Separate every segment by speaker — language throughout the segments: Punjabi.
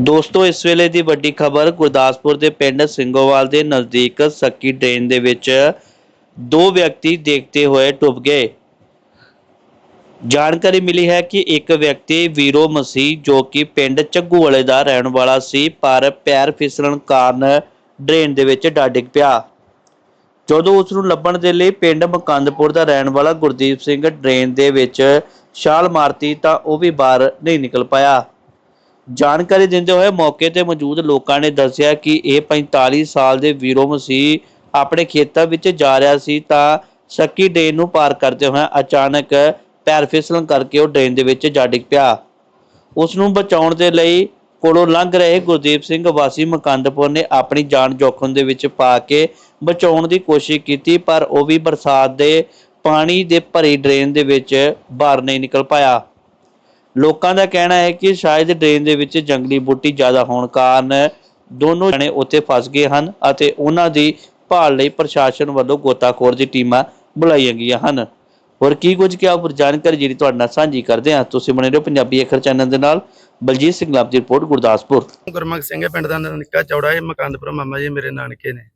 Speaker 1: ਦੋਸਤੋ, ਇਸ ਵੇਲੇ ਦੀ ਵੱਡੀ ਖਬਰ ਗੁਰਦਾਸਪੁਰ ਦੇ ਪਿੰਡ ਸਿੰਘੋਵਾਲ ਦੇ ਨਜ਼ਦੀਕ ਸੱਕੀ ਡਰੇਨ ਦੇ ਵਿੱਚ ਦੋ ਵਿਅਕਤੀ ਦੇਖਤੇ ਹੋਏ ਡੁੱਬ ਗਏ। ਜਾਣਕਾਰੀ ਮਿਲੀ ਹੈ ਕਿ ਇੱਕ ਵਿਅਕਤੀ ਵੀਰੋ ਮਸੀਹ ਜੋ ਕਿ ਪਿੰਡ ਚੱਗੂ ਵਾਲੇ ਦਾ ਰਹਿਣ ਵਾਲਾ ਸੀ, ਪਰ ਪੈਰ ਫਿਸਲਣ ਕਾਰਨ ਡਰੇਨ ਦੇ ਵਿੱਚ ਡਾ ਡਿੱਗ ਪਿਆ। ਜਦੋਂ ਉਸ ਨੂੰ ਲੱਭਣ ਦੇ ਲਈ ਪਿੰਡ ਮਕੰਦਪੁਰ ਦਾ ਰਹਿਣ ਵਾਲਾ ਗੁਰਦੀਪ ਸਿੰਘ ਡਰੇਨ ਦੇ ਵਿੱਚ ਛਾਲ ਮਾਰਤੀ ਤਾਂ ਉਹ ਵੀ ਬਾਹਰ ਨਹੀਂ ਨਿਕਲ ਪਾਇਆ। ਜਾਣਕਾਰੀ ਦਿੰਦੇ ਹੋਏ ਮੌਕੇ ਤੇ ਮੌਜੂਦ ਲੋਕਾਂ ਨੇ ਦੱਸਿਆ ਕਿ ਇਹ 45 ਸਾਲ ਦੇ ਵੀਰੋ ਮਸੀਹ ਆਪਣੇ ਖੇਤਾਂ ਵਿੱਚ ਜਾ ਰਿਹਾ ਸੀ ਤਾਂ ਸੱਕੀ ਡਰੇਨ ਨੂੰ ਪਾਰ ਕਰਦੇ ਹੋਏ ਅਚਾਨਕ ਪੈਰ ਫਿਸਲਣ ਕਰਕੇ ਉਹ ਡੇਨ ਦੇ ਵਿੱਚ ਜਾ ਡਿੱਗ ਪਿਆ। ਉਸ ਨੂੰ ਬਚਾਉਣ ਦੇ ਲਈ ਕੋਲੋਂ ਲੰਘ ਰਹੇ ਗੁਰਦੀਪ ਸਿੰਘ ਵਾਸੀ ਮਕੰਦਪੁਰ ਨੇ ਆਪਣੀ ਜਾਨ ਜੋਖਮ ਦੇ ਵਿੱਚ ਪਾ ਕੇ ਬਚਾਉਣ ਦੀ ਕੋਸ਼ਿਸ਼ ਕੀਤੀ, ਪਰ ਉਹ ਵੀ ਬਰਸਾਤ ਦੇ ਪਾਣੀ ਦੇ ਭਰੀ ਡਰੇਨ ਦੇ ਵਿੱਚ ਬਾਹਰ ਨਹੀਂ ਨਿਕਲ ਪਾਇਆ। ਲੋਕਾਂ ਦਾ ਕਹਿਣਾ ਹੈ ਕਿ ਸ਼ਾਇਦ ਡਰੇਨ ਦੇ ਵਿੱਚ ਜੰਗਲੀ ਬੂਟੀ ਜ਼ਿਆਦਾ ਹੋਣ ਕਾਰਨ ਦੋਨੋਂ ਜਣੇ ਉੱਥੇ ਫਸ ਗਏ ਹਨ ਅਤੇ ਉਹਨਾਂ ਦੀ ਭਾਲ ਲਈ ਪ੍ਰਸ਼ਾਸਨ ਵੱਲੋਂ ਗੋਤਾਖੋਰ ਦੀ ਟੀਮਾਂ ਬੁਲਾਈਆਂ ਗਈਆਂ ਹਨ। ਹੋਰ ਕੀ ਕੁਝ ਕਿਹਾ? ਉੱਪਰ ਜਾਣਕਾਰੀ ਜਿਹੜੀ ਤੁਹਾਡੇ ਨਾਲ ਸਾਂਝੀ ਕਰਦੇ ਹਾਂ। ਤੁਸੀਂ ਬਣੇ ਰਹੋ ਪੰਜਾਬੀ ਅਖਰ ਚੈਨਲ ਦੇ ਨਾਲ। ਬਲਜੀਤ ਸਿੰਘ ਲਾਭ ਦੀ ਰਿਪੋਰਟ ਗੁਰਦਾਸਪੁਰ।
Speaker 2: ਗੁਰਮੁਖ ਸਿੰਘ ਪਿੰਡ ਦਾ ਨਿੱਕਾ ਚੌੜਾ ਇਹ ਮਕੰਦਪੁਰ ਮਾਮਾ ਜੀ ਮੇਰੇ ਨਾਨਕੇ ਨੇ।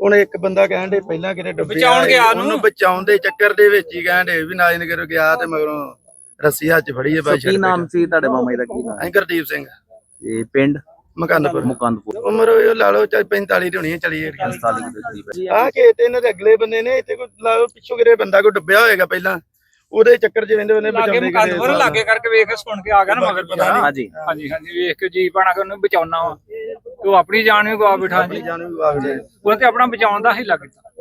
Speaker 2: ਹੁਣ ਇੱਕ ਬੰਦਾ ਕਹਿਣ ਦੇ ਪਹਿਲਾਂ ਕਿਤੇ ਡੁੱਬਿਆ
Speaker 3: ਬਚਾਉਣ ਗਿਆ ਨੂੰ।
Speaker 2: ਉਹਨੂੰ? ਬਚਾਉਣ ਦੇ ਚੱਕਰ ਦੇ ਵਿੱਚ ਹੀ ਕਹਿਣ ਦੇ ਵੀ ਨਾਜਨਗਰ ਗਿਆ ਤੇ ਮਗਰੋਂ ਰੱਸੀ ਹੱਥ 'ਚ ਫੜੀ ਹੈ ਬਾਈ
Speaker 4: ਕੀ ਨਾਮ ਸੀ ਤੁਹਾਡੇ ਮਾਮਾ ਜੀ ਦਾ ਕੀ ਨਾਮ?
Speaker 2: ਅਸੀਂ ਗੁਰਦੀਪ ਸਿੰਘ।
Speaker 4: ਇਹ ਪਿੰਡ?
Speaker 2: ਮਕੰਦਪੁਰ।
Speaker 4: ਮੁਕੰਦਪੁਰ।
Speaker 2: ਉਮਰ ਉਹ ਲਾ ਲਓ ਚਾਹੇ 45 ਦੀ ਹੋਣੀ ਹੈ ਚਲੀ ਗਈ।
Speaker 4: ਸਾਲੀ ਦੇ ਕਰੀਬ ਹੈ।
Speaker 2: ਆ ਕੇ ਤੇ ਇਹਨਾਂ ਦੇ ਅਗਲੇ ਬੰਦੇ ਨੇ ਇੱਥੇ ਕੋਈ ਲਾ ਲਓ ਪਿੱਛੋਂ ਕਿਤੇ ਬੰਦਾ ਕੋਈ ਡੁੱਬਿਆ ਹੋਏਗਾ ਪਹਿਲਾਂ ਉਹਦੇ ਚੱਕਰ 'ਚ ਵੰਦੇ ਉਹਨੇ
Speaker 3: ਲਾਗੇ
Speaker 2: ਬਚਾਉਂਦੇ
Speaker 3: ਮਕੰਦਪੁਰ ਲਾਗੇ ਕਰਕੇ ਵੇਖ ਸੁਣ ਕੇ ਆ ਗਿਆ ਨਾ ਮਗਰ ਪਤਾ ਨਹੀਂ
Speaker 4: ਹਾਂਜੀ।
Speaker 3: ਹਾਂਜੀ ਹਾਂਜੀ ਵੇਖ ਕੇ ਜੀ ਬਣਾ ਕੇ ਉਹਨੂੰ ਬਚਾਉਣਾ ਵਾ। ਤੂੰ ਆਪਣੀ ਜਾਨ ਵੀ ਗਵਾ ਬਿਠਾ ਜੀ।
Speaker 2: ਜਾਨ ਵੀ ਗਵਾ ਗਏ
Speaker 3: ਉਹ ਤੇ ਆਪਣਾ ਬਚਾਉਣ ਦਾ ਹੀ ਲੱਗਦਾ।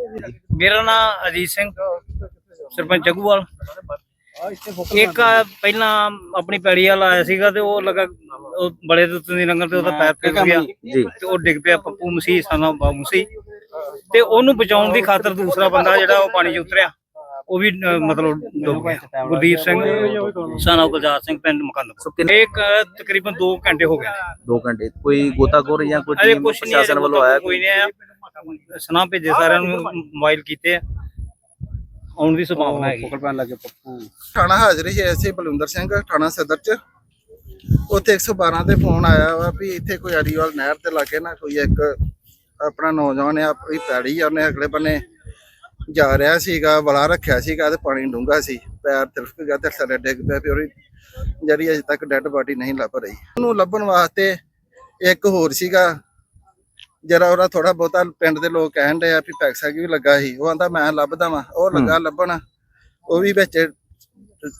Speaker 5: ਮੇਰਾ ਨਾਮ ਅਜੀਤ ਸਿੰਘ ਸਰਪੰਚ ਜਗੂਵਾਲ। ਇੱਕ ਪਹਿਲਾਂ ਆਪਣੀ ਪੈੜੀ ਵਾਲਾ ਆਇਆ ਸੀਗਾ ਤੇ ਉਹ ਲਗਾ ਉਹ ਬੜੇ ਦੇ ਉੱਤੇ ਦੀ ਲੰਗਰ ਤੇ ਉਹਦਾ ਪੈਰ ਫਿਸ ਗਿਆ।
Speaker 4: ਜੀ
Speaker 5: ਤੇ ਉਹ ਡਿੱਗ ਪਿਆ ਪੱਪੂ ਮਸੀਹ ਸਾਨਾ ਬਾਬੂ ਮਸੀਹ। ਤੇ ਉਹਨੂੰ ਬਚਾਉਣ ਦੀ ਖਾਤਰ ਦੂਸਰਾ ਬੰਦਾ ਜਿਹੜਾ ਉਹ ਪਾਣੀ 'ਚ ਉਤਰਿਆ। ਉਹ ਵੀ ਮਤਲਬ ਡੁੱਬ ਗਿਆ ਗੁਰਦੀਪ ਸਿੰਘ ਸਾਨਾ ਗੁਲਜ਼ਾਰ ਸਿੰਘ ਪਿੰਡ
Speaker 4: ਸੋ
Speaker 5: ਮਕੰਦਪੁਰ
Speaker 4: ਕਿੰਨੇ
Speaker 5: ਤਕਰੀਬਨ 2 ਘੰਟੇ ਹੋ ਗਏ।
Speaker 4: 2 ਘੰਟੇ। ਕੋਈ ਗੋਤਾਖੋਰ ਜਾਂ ਕੋਈ
Speaker 5: ਅਜੇ
Speaker 4: ਟੀਮ
Speaker 5: ਨਹੀਂ
Speaker 4: ਪ੍ਰਸ਼ਾਸਨ ਵੱਲੋਂ ਆਇਆ
Speaker 5: ਕੋਈ ਨਹੀਂ ਆਇਆ। ਸੁਨਾ ਭੇਜੇ ਸਾਰਿਆਂ ਨੂੰ ਮੋਬਾਈਲ ਕੀਤੇ। ਆ ਆਉਣ ਦੀ ਸੰਭਾਵਨਾ ਹੈਗੀ।
Speaker 2: ਥਾਣਾ ਹਾਜ਼ਰ ਹੀ ਐਸੇ ਬਲਵਿੰਦਰ ਸਿੰਘ ਥਾਣਾ ਸਦਰ ਚ। ਉੱਥੇ 112 ਤੇ ਫੋਨ ਆਇਆ ਵਾ ਵੀ ਇੱਥੇ ਕੋਈ ਅੜੀਵਾਲ ਨਹਿਰ ਤੇ ਲਾਗੇ ਨਾ ਕੋਈ ਇੱਕ ਆਪਣਾ ਨੌਜਵਾਨ ਆ ਆਪਣੀ ਪੈੜੀ ਆ ਉਹਨੇ ਅਗਲੇ ਬੰਨੇ ਜਾ ਰਿਹਾ ਸੀਗਾ ਬਲਾ ਰੱਖਿਆ ਸੀਗਾ ਤੇ ਪਾਣੀ ਡੂੰਘਾ ਸੀ। ਪੈਰ ਤਿਲਕ ਗਿਆ ਤੇ ਥੱਲੇ ਡਿੱਗ ਪਿਆ ਫਿਰ ਉਹਦੀ ਜਿਹੜੀ ਅਜੇ ਤੱਕ ਡੈੱਡ ਬਾਡੀ ਨਹੀਂ ਲੱਭ ਰਹੀ। ਉਹਨੂੰ ਲੱਭਣ ਵਾਸਤੇ ਇੱਕ ਹੋਰ ਸੀਗਾ। ਜਰਾ ਉਹਦਾ ਥੋੜਾ ਬਹੁਤਾ ਪਿੰਡ ਦੇ ਲੋਕ ਕਹਿਣ ਡਏ ਆ ਵੀ ਪੈਕਸਾ ਵੀ ਲੱਗਾ ਸੀ। ਉਹ ਆਂਦਾ ਮੈਂ ਲੱਭਦਾ ਵਾਂ। ਉਹ ਲੱਗਾ ਲੱਭਣ ਉਹ ਵੀ ਵਿੱਚ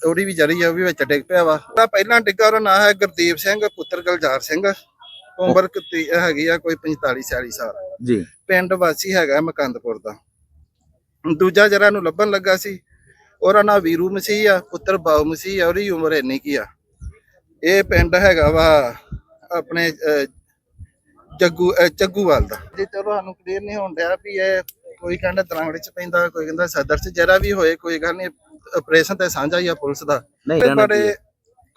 Speaker 2: ਉਹਦੀ ਵੀ ਜਰੀ ਆ ਉਹ ਵੀ ਵਿੱਚ ਡਿੱਗ ਪਿਆ ਵਾ। ਉਹਦਾ ਪਹਿਲਾਂ ਡਿੱਗਾ ਉਹਦਾ ਨਾਂ ਹੈ ਗੁਰਦੀਪ ਸਿੰਘ ਪੁੱਤਰ ਗੁਲਜ਼ਾਰ ਸਿੰਘ। ਉਮਰ ਕਿਤੀ ਹੈਗੀ ਆ ਕੋਈ 45 46 ਸਾਲ।
Speaker 4: ਜੀ।
Speaker 2: ਪਿੰਡ ਵਾਸੀ ਹੈਗਾ ਮਕੰਦਪੁਰ ਦਾ। ਦੂਜਾ ਜਰਾ ਨੂੰ ਲੱਭਣ ਲੱਗਾ ਸੀ ਉਹਦਾ ਨਾਂ ਵੀਰੂ ਮਸੀਹ ਆ ਪੁੱਤਰ ਬਾਉ ਮਸੀਹ ਆ ਉਹਦੀ ਉਮਰ ਇੰਨੀ ਕੀ ਆ ਇਹ ਪਿੰਡ ਹੈਗਾ ਵਾ ਆਪਣੇ ਜੱਗੂ ਅਹ, ਜੱਗੂਵਾਲ ਦਾ ਜੀ ਚਲੋ ਸਾਨੂੰ ਕਲੀਅਰ ਨਹੀਂ ਹੋਣ ਡਿਆ ਵੀ ਇਹ ਕੋਈ ਕਹਿੰਦਾ ਤਰਾਂਗੜੇ ਚ ਪੈਂਦਾ ਕੋਈ ਕਹਿੰਦਾ ਸਦਰ ਚ ਜਿਹੜਾ ਵੀ ਹੋਏ ਕੋਈ ਗੱਲ ਨਹੀਂ ਆਪਰੇਸ਼ਨ ਤੇ ਸਾਂਝਾ ਹੀ ਆ ਪੁਲਿਸ ਦਾ
Speaker 4: ਹੈ?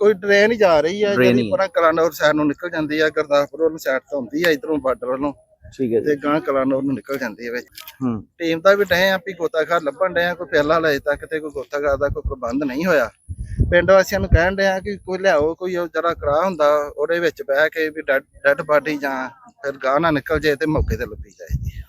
Speaker 2: ਕੋਈ ਟ੍ਰੇਨ ਹੀ ਜਾ ਰਹੀ ਆ ਜਿਹੜੀ। ਪਰਾਂ ਕਲਾਨੌਰ ਸਾਈਡ ਨੂੰ ਨਿਕਲ ਜਾਂਦੀ ਆ ਗੁਰਦਾਸਪੁਰ ਵੱਲੋਂ ਸਾਈਡ ਤੋਂ ਹੁੰਦੀ ਆ ਇਧਰੋਂ ਬਾਰਡਰ ਵੱਲੋਂ
Speaker 4: ਠੀਕ ਹੈ
Speaker 2: ਤੇ ਗਾਂ ਕਲਾਨੌਰ ਨੂੰ ਨਿਕਲ ਜਾਂਦੀ ਆ ਵਿੱਚ।
Speaker 4: ਹੂੰ।
Speaker 2: ਟੀਮ ਦਾ ਵੀ ਡਏ ਆ ਵੀ ਗੋਤਾਖਾਰ ਲੱਭਣ ਡਏ ਆ ਕੋਈ ਪਹਿਲਾ ਹਲੇ ਤੱਕ ਤੇ ਕੋਈ ਗੋਤਾਖਾਰ ਦਾ ਕੋਈ ਪ੍ਰਬੰਧ ਨਹੀਂ ਹੋਇਆ। ਪਿੰਡ ਵਾਸੀਆਂ ਨੂੰ ਕਹਿਣ ਡਏ ਆ ਕਿ ਕੋਈ ਲਿਆਓ ਕੋਈ ਜਰਾ ਕਰਾ ਹੁੰਦਾ ਉਹਦੇ ਵਿੱਚ ਬਹਿ ਕੇ ਵੀ ਡੈਡ ਬਾਡੀ ਜਾਂ ਫਿਰ ਗਾਂ ਨਾ ਨਿਕਲ ਜੇ ਤੇ ਮੌਕੇ ਤੇ ਲੱਭੀ ਜਾਏ ਜੀ।